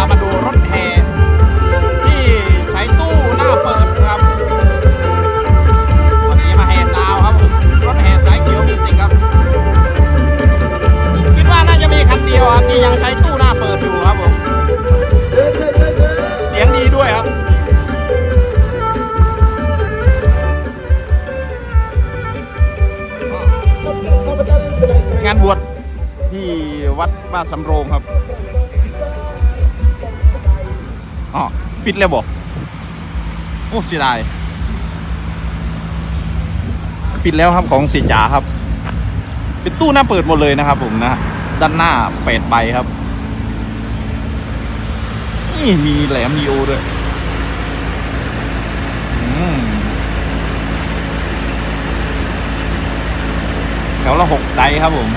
ามาดูรถแห่ที่ใช้ตู้หน้าเปิดครับวันนี้มาแห่ดาวครับรถแห่สายเขียวมิวสิกครับ คิดว่าน่าจะมีคันเดียวครับที่ยังใช้ตู้หน้าเปิดอยู่ครับผมเสียงดีด้วยครับงานบวชที่วัดบ้านสำโรงครับ อ๋อปิดแล้วบอกโอ้เสียดายปิดแล้วครับของสีจ๋าครับ เป็นตู้หน้าเปิดหมดเลยนะครับผมนะด้านหน้าแปดใบครับนี่มีแหลมมีโอด้วยแถวละหกไดครับผม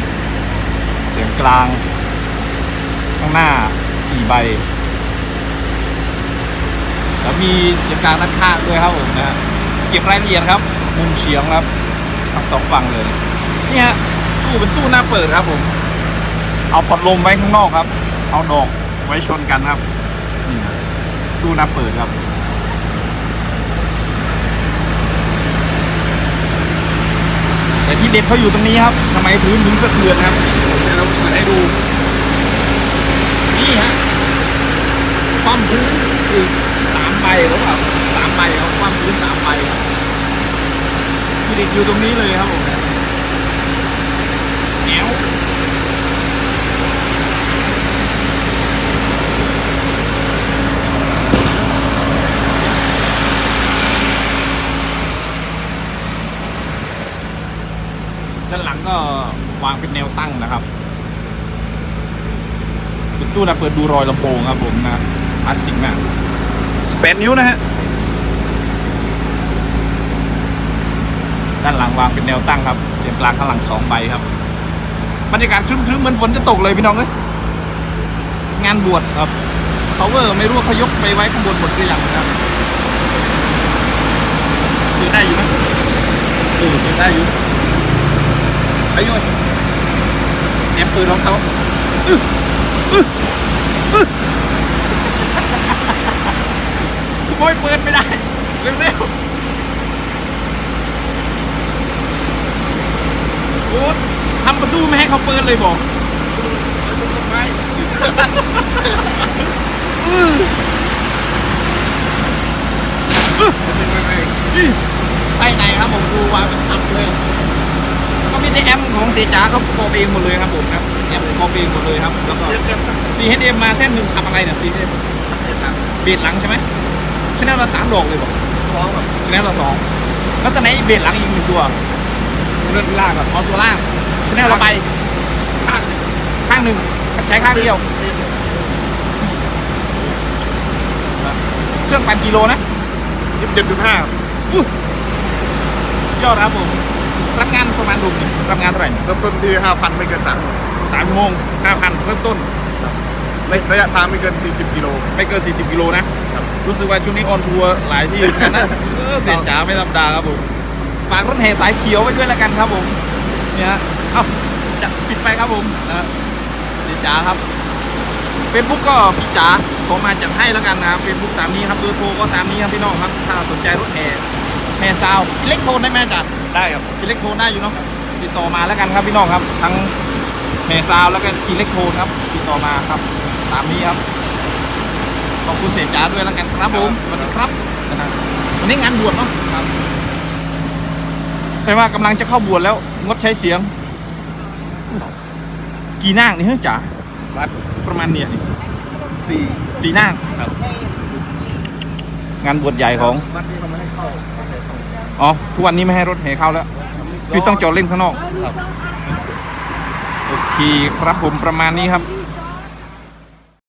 เสียงกลาง ข้างหน้าสี่ใบ มีเสียงกลางด้านข้างด้วยครับผมนะ เก็บรายละเอียดครับ มุมเฉียงครับทั้งสองฝั่งเลยนี่ยตู้เป็นตู้หน้าเปิดครับผม เอาพัดลมไว้ข้างนอกครับ เอาดอกไว้ชนกันครับนี่ตู้หน้าเปิดครับแต่ที่เด็ดเขาอยู่ตรงนี้ครับทำไมพื้นถึงสะเทือนครับเดี๋ยวเราเปิดให้ดู นี่ฮะความพื้นคือสามใบ หรือเปล่าสามใบครับความพื้นสามใบครับที่เด็ดอยู่ตรงนี้เลยครับผมแอวด้านหลังก็วางเป็นแนวตั้งนะครับเป็นตู้นะเปิดดูรอยลำโพงครับผมนะคลาสสิกมา กสเปดนิ้วนะฮะ ด้านหลังวางเป็นแนวตั้งครับ เสียงกลางข้างหลังสองใบครับ บรรยากาศครึ้มๆเหมือนฝนจะตกเลยพี่น้องเอ้ยงานบวชครับ power ไม่รู้ว่าเขายกไปไว้ข้างบนหมดหรือยังนะครับคือได้อยู่นะเออคือได้อยู่ไปยุ่ยแอบปืนของเขาข โมยเปิดไม่ได้ เร็วๆโอ้ทำประตูไม่ให้เขาเปิดเลยบอกใส่ไส้ในครับผมดูวางเป็นทับเลยก็มีแต่แอมของเสีจ๋าเขาโปรเองหมดเลยครับผมครับแอมปรเองหมดเลยครับแล้วก็ CHM มาแท่นหนึ่งทำอะไรเนี่ย CHM เบสหลังใช่ไหม ชแนลละสามดอกเลยบอกร้องแบบชแนลละสองแล้วตอนไหนเบสหลังอีกหนึ่งตัวเรื่องล่างแบบเอาตัวล่างชแนลละใบข้างข้างหนึ่งใช้ข้างเดียว เครื่องปั่นกิโลนะยี่สิบเจ็ดจุดห้าอู้สุดยอดครับผมรับงานประมาณดุมเนี่ยรับงานเท่าไหร่เนี่ยเริ่มต้นที่ห้าพันไม่เกินสามสามชั่วโมงห้าพันเริ่มต้น ระยะทางไม่เกินสี่สิบกิโล ไม่เกิน 40 กิโลนะ ครับ รู้สึกว่าช่วงนี้ออนทัวร์หลายที่เหมือนกันนะเออเสียจ๋าไม่ธรรมดาครับผม ฝากรถแห่สายเขียวไว้ด้วยแล้วกันครับผมเนี่ยฮะเอ้าจะปิดไปครับผมนะเสียจ๋าครับเฟซบุ๊กก็พี่จ๋าขอมาจัดให้แล้วกันนะครับเฟซบุ๊กตามนี้ครับเบอร์โทรก็ตามนี้ครับพี่น้องครับ ถ้าสนใจรถแห่แห่ซาวอิเล็กโทรได้ไหมจ๊ะได้ครับอิเล็กโทรได้อยู่เนาะติดต่อมาแล้วกันครับพี่น้องครับ ทั้งแห่ซาวแล้วก็อิเล็กโทรครับ ติดต่อมาครับ ตามนี้ครับขอบคุณเสียจ๋าด้วยแล้วกันครับผมสวัสดีครับนะฮะวันนี้งานบวชเนาะครับใช่ว่ากำลังจะเข้าบวชแล้วงดใช้เสียง กี่นางนี่เฮ้ยจ๋าวัดประมาณเนี่ยนี่สี่สี่นางครับ งานบวชใหญ่ของวัดนี้เขาไม่ให้เข้าอ๋อทุกวันนี้ไม่ให้รถแห่เข้าแล้วคือต้องจอดเล่นข้างนอกครับโอเคครับผมประมาณนี้ครับ